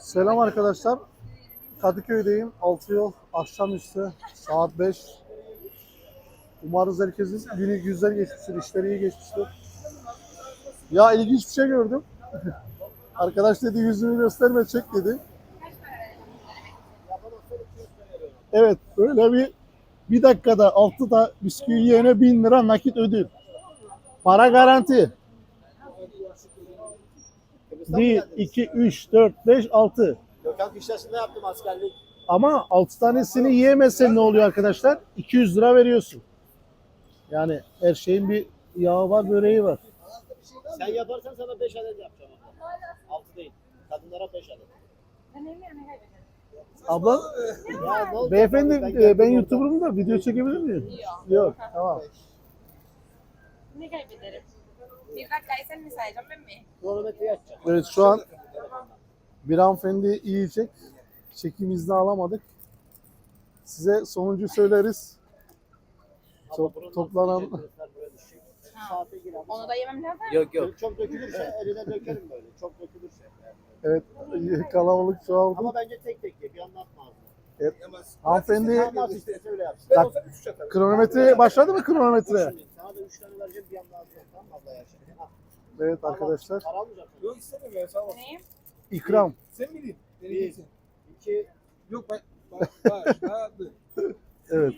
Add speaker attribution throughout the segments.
Speaker 1: Selam arkadaşlar. Kadıköy'deyim. Altı yol akşamüstü saat 5. Umarız herkesin günü güzel geçmiştir, işleri iyi geçmiştir. Ya ilginç bir şey gördüm. Arkadaş dedi yüzünü gösterme çek dedi. Evet böyle bir bir dakikada altı da bisküvi yiyene bin lira nakit ödül. Para garanti. 1, 2, 3, 4, 5, 6.
Speaker 2: Gökhan Kışlası'nda yaptım askerlik.
Speaker 1: Ama 6 tanesini yiyemezsen ne oluyor arkadaşlar? 200 lira veriyorsun. Yani her şeyin bir yağı var, böreği var.
Speaker 2: Sen yaparsan sana 5 adet yapacağım. 6 değil. Kadınlara 5 adet.
Speaker 1: Abla,
Speaker 2: Ya ne oldu?
Speaker 1: beyefendi
Speaker 2: Ben
Speaker 1: ben,
Speaker 2: geldim.
Speaker 1: YouTuber'ım da video çekebilir miyim? Yok. Tamam.
Speaker 3: Ne kaybederim? Bir dakikayı sen mi sayacağım ben mi?
Speaker 2: Açacağım.
Speaker 1: Evet şu an bir hanımefendi yiyecek. Çekim izni alamadık. Size sonuncu söyleriz. Çok toplanan-
Speaker 2: girer.
Speaker 3: Onu da yemem lazım.
Speaker 2: Yok yok. Çok dökülürse eline dökerim böyle. Çok dökülürse.
Speaker 1: Evet kalabalık çoğaldı.
Speaker 2: Ama bence tek tek ye. Bir anda atma ağzına.
Speaker 1: Evet. Hanımefendi
Speaker 2: öyle yapsın.
Speaker 1: Tak- kronometre başladı mı kronometre?
Speaker 2: Şimdi Sana da 3 tane vereceğim bir anda ağzına. Tamam mı abla ya şimdi? Ha.
Speaker 1: Evet arkadaşlar.
Speaker 4: Yok istemiyorum ya sağ ol.
Speaker 3: Neyim?
Speaker 1: İkram.
Speaker 4: Sen. Beni
Speaker 2: Bir.
Speaker 4: bilsin.
Speaker 2: 2
Speaker 4: Yok ben. Bak bak. ha, dur.
Speaker 1: Evet.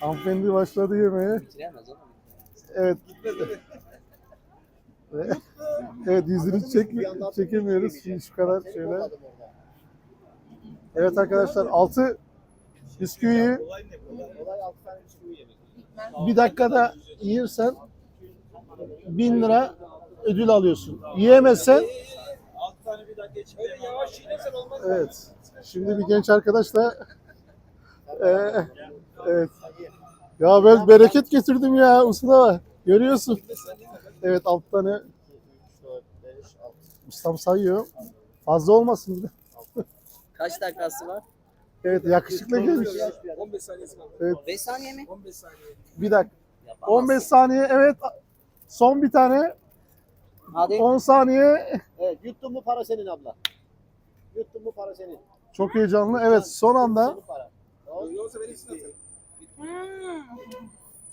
Speaker 1: Hanımefendi başladı yemeğe.
Speaker 2: Bitiremez oğlum.
Speaker 1: Evet. Ve- evet yüzünü çek çekemiyoruz. Şimdi şu kadar şöyle. Evet arkadaşlar 6 bisküviyi
Speaker 2: Olay 6 tane bisküvi yemek.
Speaker 1: bir dakikada yiyirsen 1000 lira ödül alıyorsun. Yiyemezsen
Speaker 4: Alt tane bir dakika geçip. Öyle yavaş yinesen olmaz.
Speaker 1: evet. Şimdi bir genç arkadaşla Ee, evet. Ya ben bereket getirdim ya Usta. Görüyorsun. Evet alt tane
Speaker 2: 3, 4, 5, 6.
Speaker 1: ustam sayıyor. Fazla olmasın.
Speaker 5: Kaç dakikası var?
Speaker 1: Evet yakışıklı gelmiş.
Speaker 4: 15 saniyesi.
Speaker 1: Evet
Speaker 5: 5 saniye mi?
Speaker 4: 15 saniye.
Speaker 1: bir dakika.
Speaker 5: Yapamazsın.
Speaker 1: 15 saniye evet. Son bir tane.
Speaker 5: Hadi.
Speaker 1: 10 saniye.
Speaker 2: Evet yuttun mu para senin abla. Yuttun mu para senin.
Speaker 1: Çok heyecanlı. Evet son anda.
Speaker 4: Yoksa atarım.
Speaker 3: Hmm.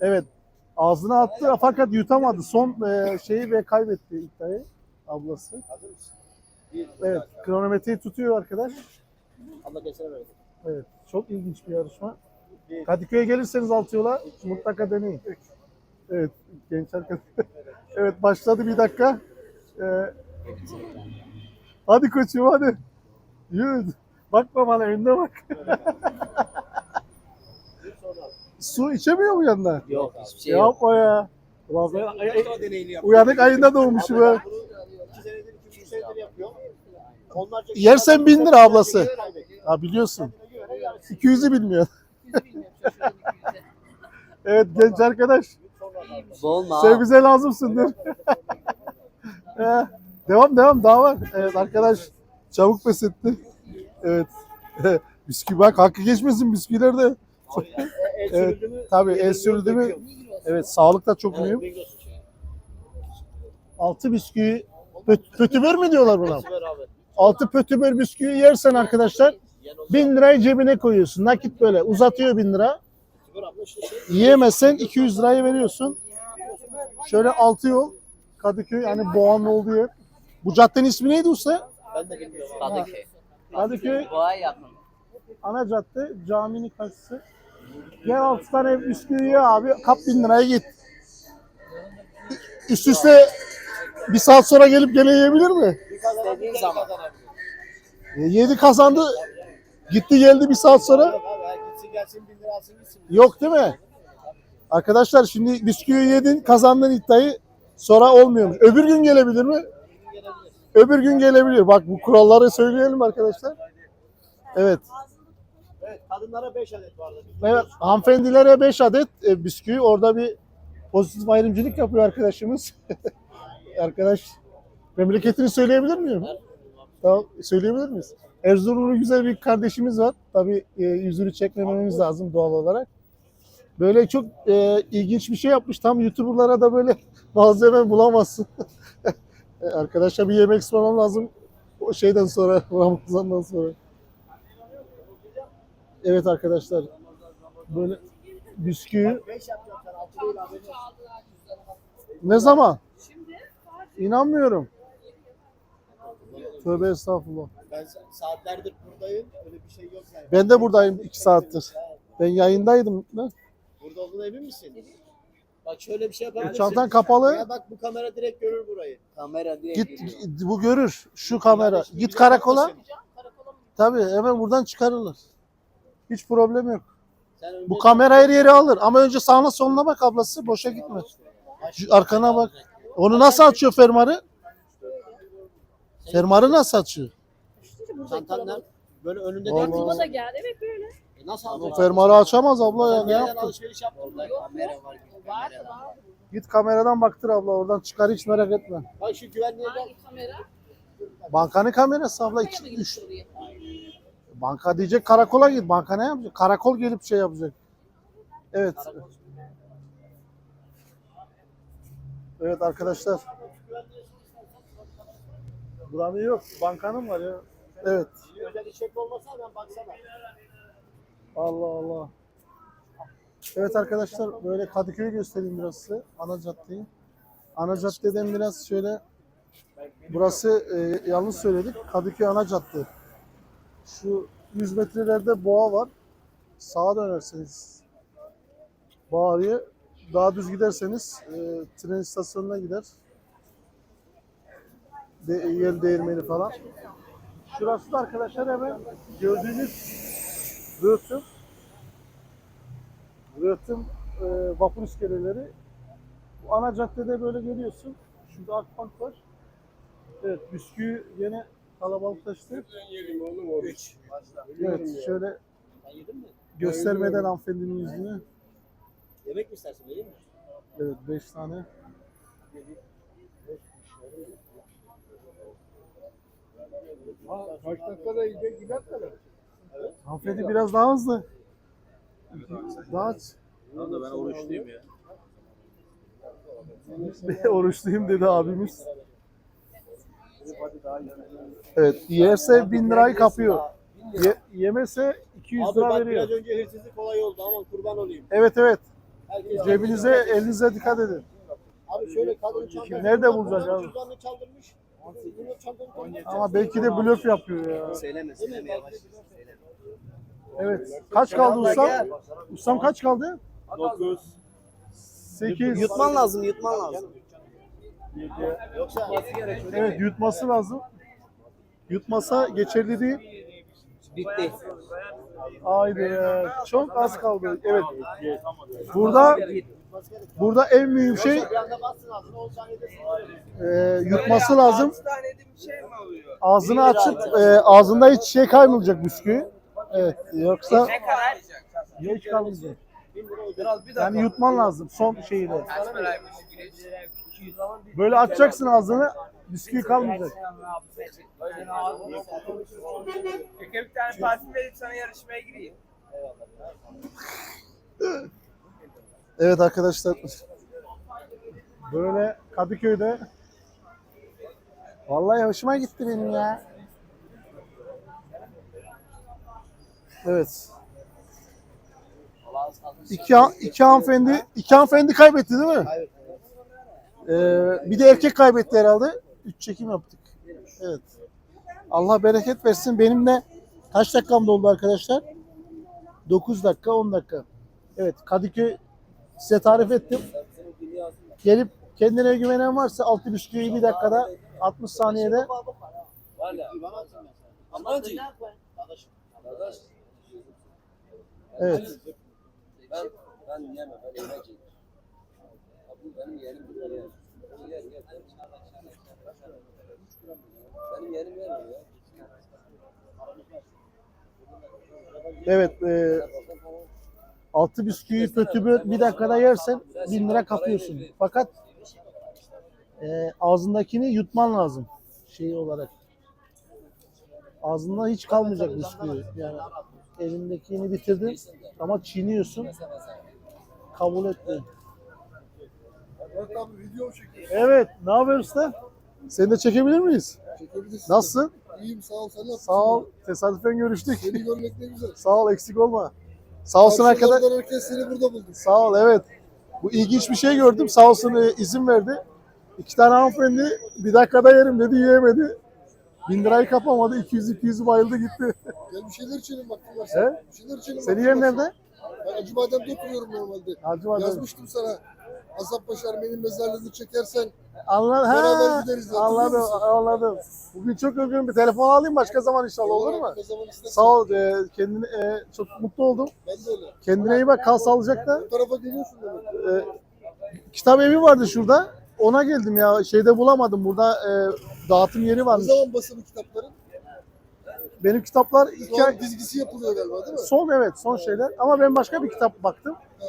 Speaker 1: Evet. Ağzına attı fakat yutamadı. Son e, şeyi ve kaybetti iddiayı ablası.
Speaker 2: Hazır mısın? Bir,
Speaker 1: Evet. Kronometreyi tutuyor arkadaş.
Speaker 2: Abla geçene böyle.
Speaker 1: Evet. Çok ilginç bir yarışma.
Speaker 2: Bir,
Speaker 1: Kadıköy'e gelirseniz altı yola mutlaka deneyin. Evet. Genç arkadaş. evet başladı bir dakika. Ee, hadi koçum hadi. Yürü. Bakma bana önüne bak. Su içemiyor mu yanında?
Speaker 5: Yok hiçbir şey yok.
Speaker 1: Yapma ya. Ulan ben- uyanık ayında doğmuşum
Speaker 2: ben
Speaker 1: Yersen bin lira ablası. Ha biliyorsun.
Speaker 2: güvene yarısı.
Speaker 1: 200'ü bilmiyor. Evet genç arkadaş. Sen bize lazımsındır. Devam devam daha var. Evet arkadaş çabuk pes etti. Evet. Bisküvi bak hakkı geçmesin bisküviler de.
Speaker 2: E,
Speaker 1: Evet, tabii, el sürüldü mü? Evet sağlık da çok mühim. Altı bisküvi pöt, pötübör mü diyorlar buna? Altı pötübör bisküvi yersen arkadaşlar bin lirayı cebine koyuyorsun. Nakit böyle uzatıyor bin lira.
Speaker 2: Şey.
Speaker 1: Yiyemezsen 200 lirayı veriyorsun. Şöyle altı yol Kadıköy yani Boğa'nın olduğu yer. Bu caddenin ismi neydi usta?
Speaker 2: Ben de bilmiyorum.
Speaker 5: Kadıköy.
Speaker 1: Kadıköy
Speaker 5: Boğa yakın.
Speaker 1: ana cadde caminin karşısı. Gel altı tane bisküvi ye abi kap bin liraya git. Üst üste bir saat sonra gelip gene yiyebilir mi?
Speaker 5: İstediğin zaman.
Speaker 1: E, yedi kazandı. Gitti geldi bir saat sonra.
Speaker 2: Yok abi her gitsin gelsin bin lira alsın gitsin.
Speaker 1: Yok değil mi? Arkadaşlar şimdi bisküvi yedin kazandın iddiayı sonra olmuyormuş. Öbür gün gelebilir mi? Öbür gün gelebilir. Bak bu kuralları söyleyelim arkadaşlar. Evet.
Speaker 2: Evet kadınlara 5 adet vardı.
Speaker 1: Evet, hanımefendilere 5 adet e, bisküvi. Orada bir pozitif ayrımcılık yapıyor arkadaşımız. Arkadaş memleketini söyleyebilir miyim? Tamam, söyleyebilir miyiz? Erzurumlu güzel bir kardeşimiz var. Tabii e, yüzünü çekmememiz lazım doğal olarak. Böyle çok e, ilginç bir şey yapmış. Tam YouTuber'lara da böyle malzeme bulamazsın. E, Arkadaşa bir yemek ısmarlamam lazım. o şeyden sonra, Ramazan'dan sonra. Evet arkadaşlar. Böyle bisküvi
Speaker 2: 5 yapacağım sana 6 değil haberin olsun.
Speaker 1: ne zaman? İnanmıyorum. Tövbe estağfurullah.
Speaker 2: Ben sa- saatlerdir buradayım. Öyle bir şey yok yani.
Speaker 1: Ben de buradayım iki saattir. Ben yayındaydım. Ne?
Speaker 2: Burada olduğuna emin misin? Bak şöyle bir şey yapabilirsin.
Speaker 1: Çantan kapalı.
Speaker 2: Ya bak bu kamera direkt görür burayı.
Speaker 5: Kamera direkt
Speaker 1: Git git- bu görür şu kamera.
Speaker 2: Kardeşim,
Speaker 1: Git karakola.
Speaker 2: yapmasın.
Speaker 1: Tabii hemen buradan çıkarırlar. Hiç problem yok.
Speaker 2: Sen önce-
Speaker 1: Bu kamera her yere alır ama önce sağına soluna bak ablası boşa gitme. Şu arkana bak. Onu nasıl açıyor fermuarı? Fermuarı nasıl açıyor?
Speaker 2: Çantan nerede? Böyle önünde değil
Speaker 3: da geldi. Evet böyle.
Speaker 2: E nasıl
Speaker 1: O
Speaker 2: alacaksın?
Speaker 1: fermuarı açamaz abla ya
Speaker 2: Sen
Speaker 1: ne
Speaker 2: bir yerden
Speaker 1: yaptın?
Speaker 2: alışveriş yaptın mı?
Speaker 5: Orada kamera var.
Speaker 3: Var
Speaker 5: Kamera var.
Speaker 3: var.
Speaker 1: Git kameradan baktır abla oradan çıkar hiç merak etme.
Speaker 2: Bak şu güvenliğe gel.
Speaker 3: Hangi kamera?
Speaker 1: Bankanın kamerası abla
Speaker 3: Buraya
Speaker 1: 2
Speaker 3: mı
Speaker 1: 3.
Speaker 3: gidiyor oraya?
Speaker 1: Banka diyecek karakola git. Banka ne yapacak? Karakol gelip şey yapacak. Evet. Evet arkadaşlar. Buranın yok. Bankanın var ya. Evet.
Speaker 2: Özel işletme olmasa hemen baksana.
Speaker 1: Allah Allah. Evet arkadaşlar böyle Kadıköy'ü göstereyim biraz size. Ana caddeyi. Ana caddeden biraz şöyle burası e, yanlış söyledik. Kadıköy ana cadde. Şu 100 metrelerde boğa var. Sağa dönerseniz Bağrı'ya daha düz giderseniz e, tren istasyonuna gider. De, yel değirmeni falan. Şurası da arkadaşlar hemen gördüğünüz Rötüm Rötüm e, vapur iskeleleri. Bu ana caddede böyle geliyorsun. Şurada Akbank var. Evet, bisküvi yine kalabalıklaştı. Evet, şöyle
Speaker 2: Sen yedin mi?
Speaker 1: göstermeden hanımefendinin yüzünü.
Speaker 2: Yemek mi istersin vereyim mi?
Speaker 1: Evet, 5 tane.
Speaker 4: Kaç dakikada yiyecek gider kadar.
Speaker 1: Hanımefendi biraz daha hızlı. Daha aç.
Speaker 2: ben oruçluyum ya.
Speaker 1: Oruçluyum dedi abimiz. Evet, yerse 1000 lirayı kapıyor. Ye- yemese 200
Speaker 2: Abi
Speaker 1: lira
Speaker 2: bak
Speaker 1: veriyor.
Speaker 2: biraz önce hırsızlık olay oldu ama kurban olayım.
Speaker 1: Evet evet.
Speaker 2: Herkes
Speaker 1: Cebinize, elinize dikkat edin.
Speaker 2: Abi şöyle kadın çantasını
Speaker 1: Nerede bulacak abi?
Speaker 2: Cüzdanını çaldırmış. Bunu.
Speaker 1: Ama belki de blöf yapıyor ya.
Speaker 5: Söyleme söyleme yavaş.
Speaker 1: Evet. Kaç kaldı ustam? Ustam kaç kaldı?
Speaker 2: 9.
Speaker 1: 8.
Speaker 5: Yutman lazım yutman lazım.
Speaker 2: Yoksa
Speaker 1: Evet yutması lazım. Yutmasa geçerli değil.
Speaker 5: Bitti.
Speaker 1: Haydi ya. Çok az kaldı. Evet. Burada burada en mühim şey
Speaker 2: bir anda bassın ağzına 10 saniyede sınır.
Speaker 1: e, yutması lazım. Ağzını açıp e, ağzında hiç şey kaymayacak bisküvi. Evet. Yoksa hiç kalmayacak. Yani yutman lazım son şeyde. Böyle açacaksın ağzını bisküvi kalmayacak.
Speaker 4: Peki bir tane parfüm verip sana yarışmaya gireyim.
Speaker 1: Evet arkadaşlar. Böyle Kadıköy'de Vallahi hoşuma gitti benim ya. Evet. İki, iki hanımefendi, iki hanımefendi kaybetti değil mi?
Speaker 2: Evet.
Speaker 1: Ee, bir de erkek kaybetti herhalde. Üç çekim yaptık. Evet. Allah bereket versin. Benim de kaç dakikam doldu arkadaşlar? 9 dakika, 10 dakika. Evet, Kadıköy size tarif ettim. Gelip kendine güvenen varsa altı bisküviyi bir dakikada 60 saniyede
Speaker 2: Var ya. İvan atayım ben sana.
Speaker 5: Amancı.
Speaker 2: Kardeşim.
Speaker 1: Evet.
Speaker 5: Ben ben yemem ben yemek. Ya Bu benim yerim bu yer. Bu yer yer. Benim yerim yer ya?
Speaker 1: Evet, e, altı bisküvi pötübü bir dakikada yersen 1000 lira kapıyorsun. Fakat e, ağzındakini yutman lazım şey olarak. Ağzında hiç kalmayacak bisküvi. Yani elindekini bitirdin ama çiğniyorsun. Kabul etmiyor. Evet, ne haber usta? Seni de çekebilir miyiz?
Speaker 6: Çekebilirsin.
Speaker 1: Nasılsın?
Speaker 6: İyiyim sağ ol. Sen nasılsın?
Speaker 1: Sağ ol. Tesadüfen görüştük.
Speaker 6: Seni görmek ne güzel.
Speaker 1: Sağ ol eksik olma. Sağ olsun arkadaş.
Speaker 6: Herkes seni burada buldu.
Speaker 1: Sağ ol evet. Bu ilginç bir şey gördüm. Sağ olsun e, izin verdi. İki tane hanımefendi bir dakikada yerim dedi yiyemedi. Bin lirayı kapamadı. 200-200'ü bayıldı gitti.
Speaker 6: Gel bir şeyler içelim vaktin
Speaker 1: He?
Speaker 6: Bir şeyler içelim.
Speaker 1: Senin yerin nerede?
Speaker 6: Ben Acıbadem'de oturuyorum normalde.
Speaker 1: Var.
Speaker 6: Yazmıştım sana. Azap Başarmen'in mezarlığını çekersen
Speaker 1: Anladım.
Speaker 6: Beraber
Speaker 1: Ha,
Speaker 6: gideriz
Speaker 1: anladım, anladım. Bugün çok özgürüm. Bir telefon alayım başka zaman inşallah olur mu?
Speaker 6: Ne zaman.
Speaker 1: Sağ ol. e, kendine e, çok mutlu oldum.
Speaker 6: Ben de öyle.
Speaker 1: Kendine iyi bak. Kal sağlıcakla.
Speaker 6: Bu tarafa geliyorsun demek.
Speaker 1: E, kitap evi vardı şurada. Ona geldim ya. Şeyde bulamadım. Burada e, dağıtım yeri
Speaker 6: Ne
Speaker 1: varmış.
Speaker 6: zaman basılı kitapların?
Speaker 1: Benim kitaplar ay...
Speaker 6: dizgisi yapılıyor galiba değil mi?
Speaker 1: Son evet son şeyler. Ama ben başka bir kitap baktım.
Speaker 6: He.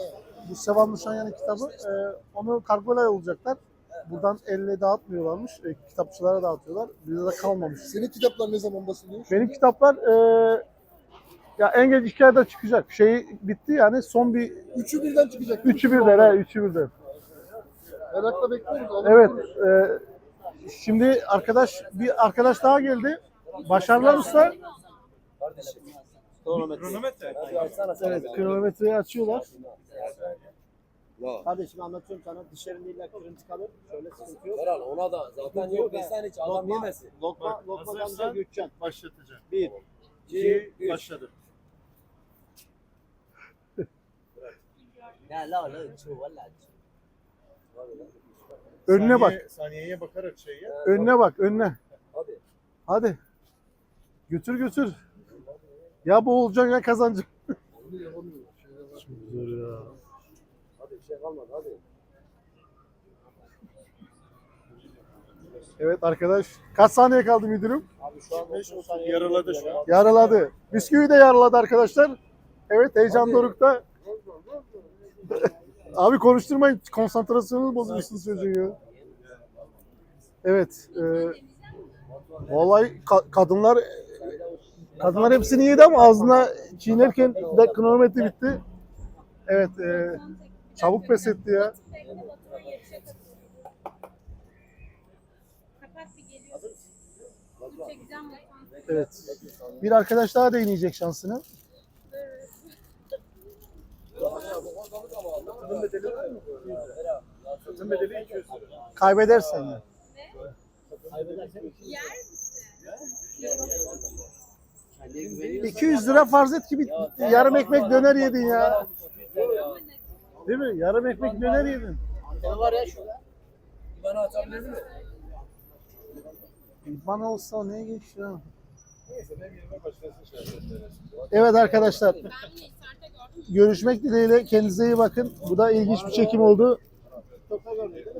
Speaker 1: Bu Sevan Nuşanyan'ın kitabı. E, onu kargoyla yollayacaklar. Buradan elle dağıtmıyorlarmış. E, kitapçılara dağıtıyorlar. Bizde de kalmamış.
Speaker 6: Senin kitaplar ne zaman basılıyor?
Speaker 1: Benim kitaplar e, ya en geç iki ayda çıkacak. Şey bitti yani son bir
Speaker 6: Üçü birden çıkacak.
Speaker 1: üçü birden ha üçü birden.
Speaker 6: Merakla bekliyoruz.
Speaker 1: Evet. e, şimdi arkadaş bir arkadaş daha geldi. Başarılar usta.
Speaker 5: Kardeşim.
Speaker 4: Kronometre.
Speaker 1: Evet kronometreyi açıyorlar.
Speaker 5: Ya.
Speaker 2: Kardeşim anlatıyorum sana dışarında illa kırıntı kalır. Şöyle sıkıntı yok.
Speaker 5: Ferhan ona da zaten yok desen hiç adam
Speaker 2: Lokma,
Speaker 5: yemesin.
Speaker 2: lokma, lokmadan da Gökçen.
Speaker 1: Başlatacağım.
Speaker 2: Bir,
Speaker 5: İki, üç.
Speaker 1: Başladı.
Speaker 5: Ya la la şu valla.
Speaker 1: Önüne bak.
Speaker 4: Saniyeye bakarak şey ya.
Speaker 1: Önüne bak önüne.
Speaker 5: Hadi.
Speaker 1: Hadi. Götür götür. Ya boğulacaksın ya kazanacaksın. Zor ya.
Speaker 5: Hadi bir şey kalmadı hadi.
Speaker 1: Evet arkadaş. Kaç saniye kaldı müdürüm?
Speaker 2: Abi şu an 5 saniye.
Speaker 4: Yaraladı şu an.
Speaker 1: Yaraladı. Bisküvi de yaraladı arkadaşlar. Evet heyecan dorukta. Abi konuşturmayın. Konsantrasyonunu bozuyorsunuz çocuğun ya. Evet. E, vallahi ka- kadınlar kadınlar hepsini yedi ama ağzına çiğnerken de kronometre bitti. Evet. E, çabuk pes etti ya. Evet. Bir arkadaş daha deneyecek şansını.
Speaker 4: Satın bedeli 200 lira.
Speaker 1: Kaybedersen ya.
Speaker 3: Yer misin?
Speaker 1: 200 lira farz et ki bir yarım ekmek döner yedin ya. Değil mi? Yarım ekmek döner yedin.
Speaker 2: anteni var ya şurada.
Speaker 5: Bana açabilir mi?
Speaker 1: Bana olsa neye
Speaker 4: yapacağız.
Speaker 1: Evet arkadaşlar Görüşmek dileğiyle kendinize iyi bakın. Bu da ilginç bir çekim oldu.